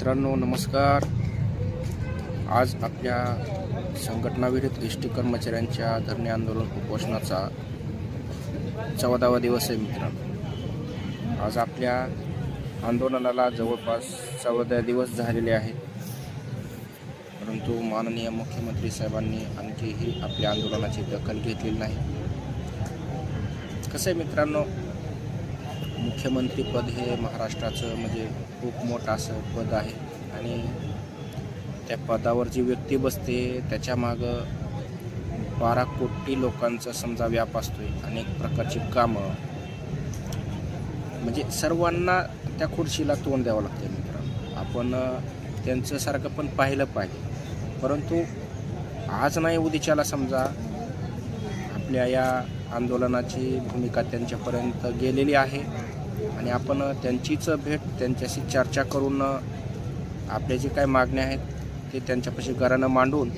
मित्रांनो नमस्कार. आज आपल्या संघटनाविरुद्ध एस टी कर्मचाऱ्यांच्या धरणे आंदोलन उपोषणाचा चौदावा दिवस आहे मित्रांनो. आज आपल्या आंदोलनाला जवळपास चौदा दिवस झालेले आहेत. परंतु माननीय मुख्यमंत्री साहेबांनी आणखीही आपल्या आंदोलनाची दखल घेतलेली नाही. कसं आहे मित्रांनो मुख्यमंत्रीपद हे महाराष्ट्राचं म्हणजे खूप मोठं असं पद आहे. आणि त्या पदावर जी व्यक्ती बसते त्याच्यामागं बारा कोटी लोकांचा समजा व्याप असतोय अनेक प्रकारची कामं. म्हणजे सर्वांना त्या खुर्शीला तोंड द्यावं लागतं मित्रांनो. आपण त्यांचंसारखं त्यांचं सारखं पण पाहिलं पाहिजे. परंतु आज नाही उद्याच्याला समजा आपल्या या आंदोलनाची भूमिका त्यांच्यापर्यंत गेलेली आहे. आणि आपण त्यांचीच भेट त्यांच्याशी चर्चा करून आपल्या जे काही मागण्या आहेत ते त्यांच्यापाशी घरानं मांडून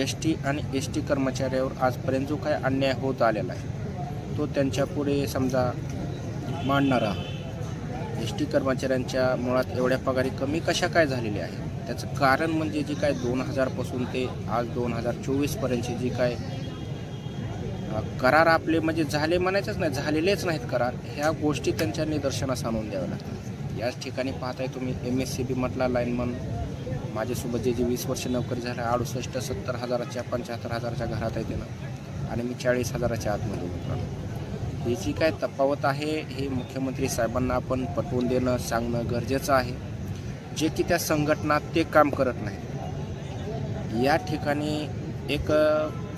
एस टी आणि एस टी कर्मचाऱ्यावर आजपर्यंत जो काही अन्याय होत आलेला आहे तो त्यांच्यापुढे समजा मांडणार आहोत. एस टी कर्मचाऱ्यांच्या मुळात एवढ्या पगारी कमी कशा काय झालेल्या आहेत? त्याचं कारण म्हणजे जी काय दोन हजारपासून ते आज दोन हजार चोवीसपर्यंतची जी काय करार आपले म्हणजे झाले म्हणायचंच नाही झालेलेच नाहीत करार. ह्या गोष्टी त्यांच्या निदर्शनास आणून द्याव्या लागतात. याच ठिकाणी पाहताय तुम्ही एम एस सी बी म्हटला लाईनमन माझ्यासोबत जे जे वीस वर्ष नोकरी झाल्या अडुसष्ट सत्तर हजाराच्या पंच्याहत्तर हजाराच्या घरात आहे त्यानं आणि मी चाळीस हजाराच्या आतमध्ये मित्रांनो. ही जी काय तफावत आहे हे मुख्यमंत्री साहेबांना आपण पटवून देणं सांगणं गरजेचं आहे. जे की त्या संघटना ते काम करत नाही या ठिकाणी एक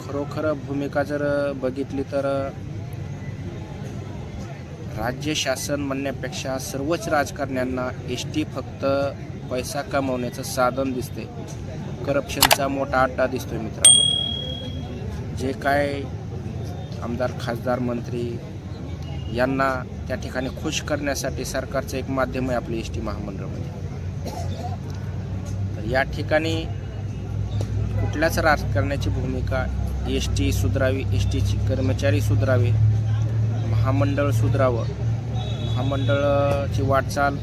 खरोखर भूमिका जर बघितली तर राज्य शासन म्हणण्यापेक्षा सर्वच राजकारण्यांना एस टी फक्त पैसा कमवण्याचं साधन दिसते. करप्शनचा मोठा अड्डा दिसतोय मित्रांनो. जे काय आमदार खासदार मंत्री यांना त्या ठिकाणी खुश करण्यासाठी सरकारचं एक माध्यम आहे आपलं एस टी महामंडळमध्ये. तर या ठिकाणी कुठल्याच राजकारण्याची भूमिका एस टी सुधरावी एस टीची कर्मचारी सुधरावे महामंडळ सुधरावं. महामंडळाची वाटचाल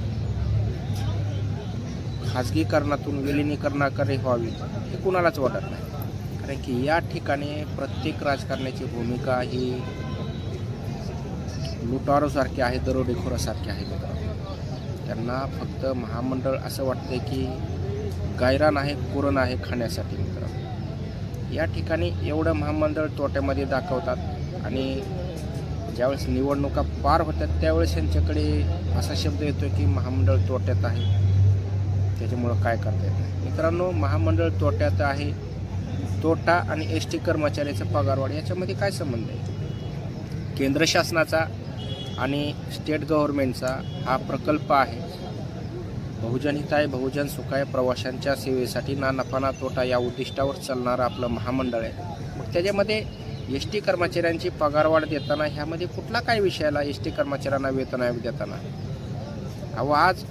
खाजगीकरणातून विलिनीकरणाकडे व्हावी. हे कुणालाच वाटत नाही. कारण की या ठिकाणी प्रत्येक राजकारण्याची भूमिका ही लुटारोसारखी आहे दरोडेखोरासारखी आहे मित्रांनो. त्यांना फक्त महामंडळ असं वाटतं की गायरान आहे कुरण आहे खाण्यासाठी मित्रांनो. या ठिकाणी एवढं महामंडळ तोट्यामध्ये दाखवतात आणि ज्यावेळेस निवडणुका पार होतात त्यावेळेस यांच्याकडे असा शब्द येतो की महामंडळ तोट्यात आहे. त्याच्यामुळं काय करता येत नाही. मित्रांनो महामंडळ तोट्यात आहे. तोटा आणि एस टी कर्मचाऱ्याचा पगारवाढ याच्यामध्ये काय संबंध आहे? केंद्र शासनाचा आणि स्टेट गव्हर्मेंटचा हा प्रकल्प आहे. बहुजन हिताय बहुजन सुखाय प्रवाशांच्या सेवेसाठी ना नफा ना तोटा या उद्दिष्टावर चालणारं आपलं महामंडळ आहे. मग त्याच्यामध्ये एस टी कर्मचाऱ्यांची पगारवाढ देताना ह्यामध्ये कुठला काय विषयाला एस टी कर्मचाऱ्यांना वेतन आयोग देताना? अहो आज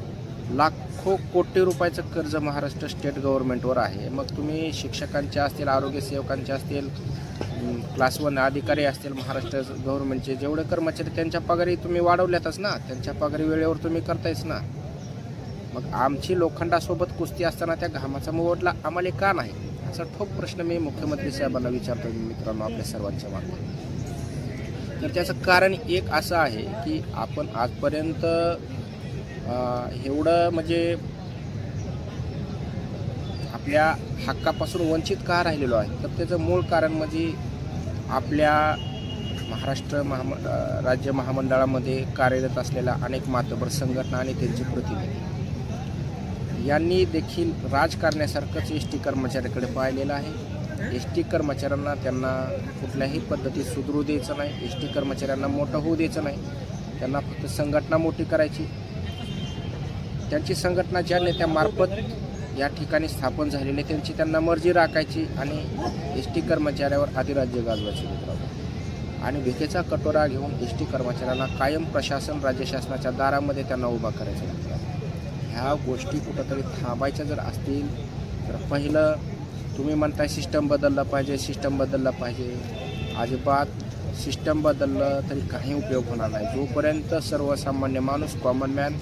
लाखो कोटी रुपयाचं कर्ज महाराष्ट्र स्टेट गव्हर्नमेंटवर आहे. मग तुम्ही शिक्षकांच्या असतील आरोग्य सेवकांच्या असतील क्लास वन अधिकारी असतील महाराष्ट्र गव्हर्नमेंटचे जेवढे कर्मचारी त्यांच्या पगारी तुम्ही वाढवल्यातच ना? त्यांच्या पगारी वेळेवर तुम्ही करतायच ना? मग आमची लोखंडासोबत कुस्ती असताना त्या घामाचा मोवडला आम्हाला का नाही? असा ठोक प्रश्न मी मुख्यमंत्री साहेबांना विचारतो मित्रांनो आपल्या सर्वांच्या मागे तर त्याचं कारण एक असं आहे की आपण आजपर्यंत एवढं म्हणजे आपल्या हक्कापासून वंचित का राहिलेलो आहे? तर त्याचं मूळ कारण म्हणजे आपल्या महाराष्ट्र महाम राज्य महामंडळामध्ये कार्यरत असलेल्या अनेक मातबर संघटना आणि त्यांचे प्रतिनिधी. यांनी देखील राजकारण्यासारखंच एस टी कर्मचाऱ्याकडे पाहिलेलं आहे. एस टी कर्मचाऱ्यांना त्यांना कुठल्याही पद्धतीत सुधरू द्यायचं नाही. एस टी कर्मचाऱ्यांना मोठं होऊ द्यायचं नाही. त्यांना फक्त संघटना मोठी करायची. त्यांची संघटना ज्या नेत्यामार्फत या ठिकाणी स्थापन झालेली आहे, त्यांची त्यांना मर्जी राखायची आणि एस टी कर्मचाऱ्यावर अधिराज्य गाजवायचे मित्रांनो आणि भीकेचा कटोरा घेऊन एस टी कर्मचाऱ्यांना कायम प्रशासन राज्य शासनाच्या दारामध्ये त्यांना उभा करायचं ह्या गोष्टी कुठंतरी थांबायच्या जर असतील तर पहिलं तुम्ही म्हणताय सिस्टम बदलला पाहिजे सिस्टम बदलला पाहिजे. अजिबात सिस्टम बदललं तरी काही उपयोग होणार नाही. जोपर्यंत सर्वसामान्य माणूस कॉमन मॅन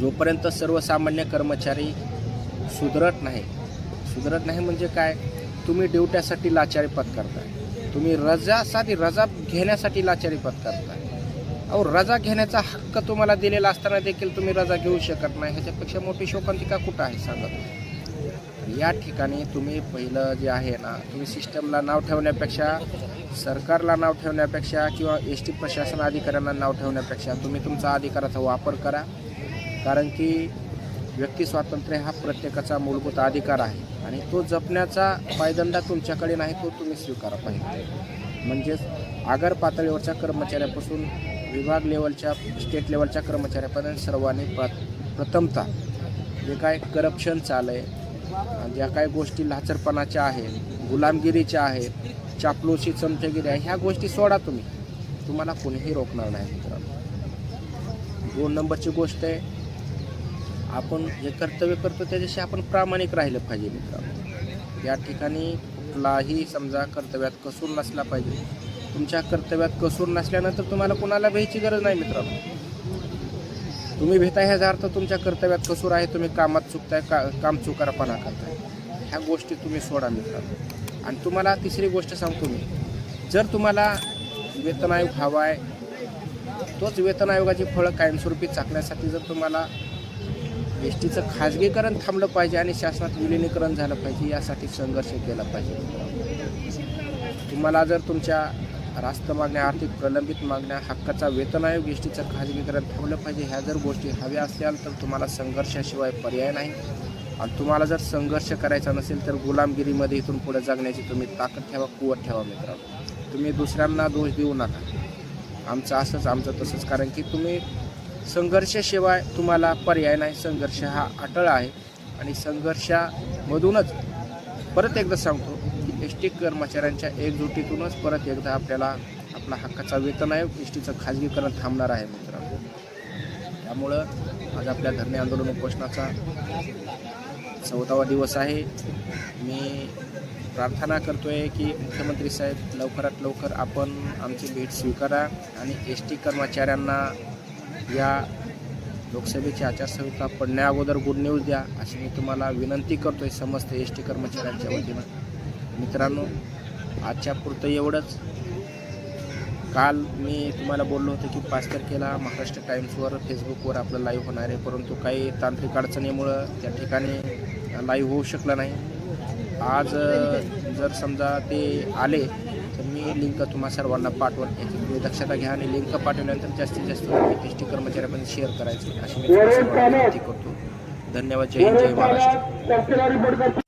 जोपर्यंत सर्वसामान्य कर्मचारी सुधरत नाही सुधरत नाही म्हणजे काय? तुम्ही ड्युट्यासाठी लाचारी पत्करताय तुम्ही रजासाठी रजा घेण्यासाठी लाचारी पत्करताय अहो रजा घेण्याचा हक्क तुम्हाला दिलेला असताना देखील तुम्ही रजा घेऊ शकत नाही. ह्याच्यापेक्षा मोठी शोकांतिका कुठं आहे सांगत या ठिकाणी तुम्ही पहिलं जे आहे ना तुम्ही सिस्टमला नाव ठेवण्यापेक्षा सरकारला नाव ठेवण्यापेक्षा किंवा एस टी प्रशासन अधिकाऱ्यांना नाव ठेवण्यापेक्षा तुम्ही तुमचा अधिकाराचा वापर करा. कारण की व्यक्ती स्वातंत्र्य हा प्रत्येकाचा मूलभूत अधिकार आहे आणि तो जपण्याचा पायदंडा तुमच्याकडे नाही तो तुम्ही स्वीकारा पाहिजे. म्हणजेच आगर पातळीवरच्या कर्मचाऱ्यापासून विभाग लेवलच्या स्टेट लेवलच्या कर्मचाऱ्यापर्यंत सर्वांनी प्र प्रथमतः जे काय करप्शन चालू आहे ज्या काय गोष्टी लाचरपणाच्या आहेत गुलामगिरीच्या आहेत चापलोशी चमचगिरी आहे ह्या गोष्टी सोडा तुम्ही. तुम्हाला कोणीही रोखणार नाही मित्रांनो. दोन नंबरची गोष्ट आहे आपण जे कर्तव्य करतो त्याच्याशी आपण प्रामाणिक राहिलं पाहिजे मित्रांनो. या ठिकाणी कुठलाही समजा कर्तव्यात कसूर नसला पाहिजे. तुमच्या कर्तव्यात कसूर नसल्यानंतर तुम्हाला कोणाला भ्यायची गरज नाही मित्रांनो. तुम्ही भेताय ह्याचा अर्थ तुमच्या कर्तव्यात कसूर आहे तुम्ही कामात चुकताय का काम चुकारपणा करताय. ह्या गोष्टी तुम्ही सोडा मित्रांनो. आणि तुम्हाला तिसरी गोष्ट सांगतो मी. जर तुम्हाला वेतन आयोग हवा आहे तोच वेतन आयोगाची फळं कायमस्वरूपी चाकण्यासाठी जर तुम्हाला एस टीचं खाजगीकरण थांबलं पाहिजे आणि शासनात विलिनीकरण झालं पाहिजे यासाठी संघर्ष केला पाहिजे तुम्हाला जर तुमच्या रास्त मागण्या आर्थिक प्रलंबित मागण्या हक्काचा वेतन आयोग एसटीचं खाजगीकरण थांबलं पाहिजे ह्या जर गोष्टी हव्या असल्याल तर तुम्हाला संघर्षाशिवाय पर्याय नाही. आणि तुम्हाला जर संघर्ष करायचा नसेल तर गुलामगिरीमध्ये इथून पुढे जगण्याची तुम्ही ताकद ठेवा कुवत ठेवा मित्रांनो. तुम्ही दुसऱ्यांना दोष देऊ नका. आमचं असंच आमचं तसंच कारण की तुम्ही संघर्षाशिवाय तुम्हाला पर्याय नाही. संघर्ष हा अटळ आहे. आणि संघर्षामधूनच परत एकदा सांगतो एस टी कर्मचाऱ्यांच्या एकजुटीतूनच परत एकदा आपल्याला आपला हक्काचा वेतन आहे एस टीचं खाजगीकरण थांबणार आहे मित्रांनो. त्यामुळं आज आपल्या धरणे आंदोलन उपोषणाचा चौदावा दिवस आहे. मी प्रार्थना करतोय की मुख्यमंत्री साहेब लवकरात लवकर आपण आमची भेट स्वीकारा आणि एस टी कर्मचाऱ्यांना या लोकसभेची आचारसंहिता पडण्या अगोदर गुड न्यूज द्या अशी मी तुम्हाला विनंती करतोय समस्त एस टी कर्मचाऱ्यांच्या वतीनं. मित्रांनो आजच्या पुरतं एवढंच. काल मी तुम्हाला बोललो होतो की पाच तारखेला महाराष्ट्र टाईम्सवर फेसबुकवर आपलं लाईव्ह होणार आहे. परंतु काही तांत्रिक अडचणीमुळं त्या ठिकाणी लाईव्ह होऊ शकलं नाही. आज जर समजा ते आले तर मी लिंक तुम्हा सर्वांना पाठवून याची तुम्ही दक्षता घ्या आणि लिंक पाठवल्यानंतर जास्तीत जास्त एस टी कर्मचाऱ्यांमध्ये शेअर करायचं. अशी मी विनंती करतो. धन्यवाद. जय हिंद जय महाराष्ट्र.